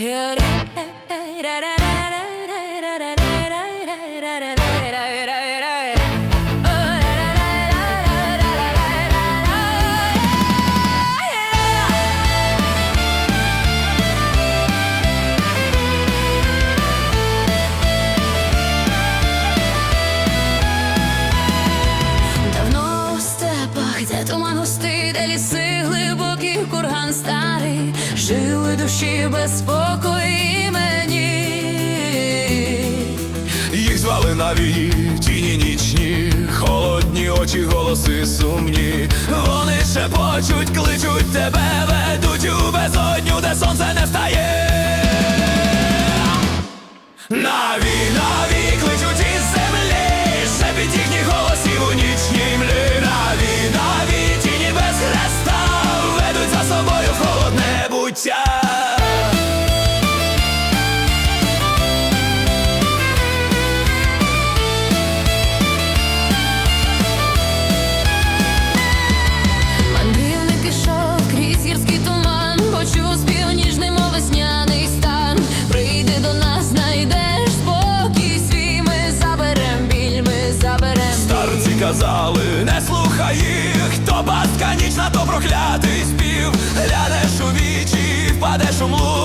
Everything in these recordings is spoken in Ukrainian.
Yeah, da, da, da, da, da, da, da, da, da, da, da, da, da, da, da, da, da, ліси глибокі, курган старий, жили душі без спокою мені. Їх звали на війні, тіні нічні, холодні очі, голоси сумні. Вони шепочуть, кличуть тебе, ведуть у безодню, де сонце не встає. Наві, наві, кличуть із землі, шепіт їхніх голосів у нічній казали, не слухай їх, то пастка нічна, то проклятий спів. Глянеш у вічі, впадеш у млу,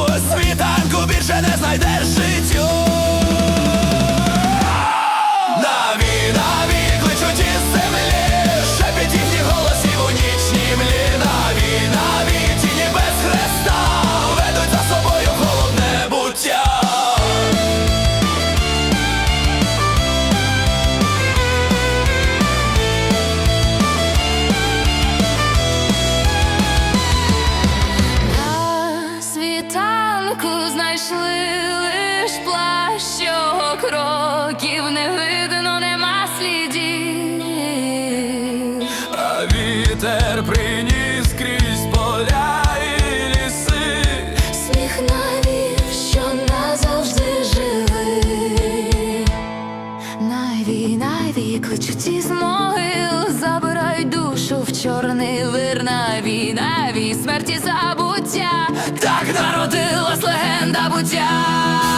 лиш плащ, його кроків не видно, нема слідів. А вітер приніс крізь поля і ліси. Сміх навів, що назавжди живий. Наві, наві, кличуть із могил, забирають душу в чорний вир. Наві, наві, смерті забуття. Так Народилась легенда буття.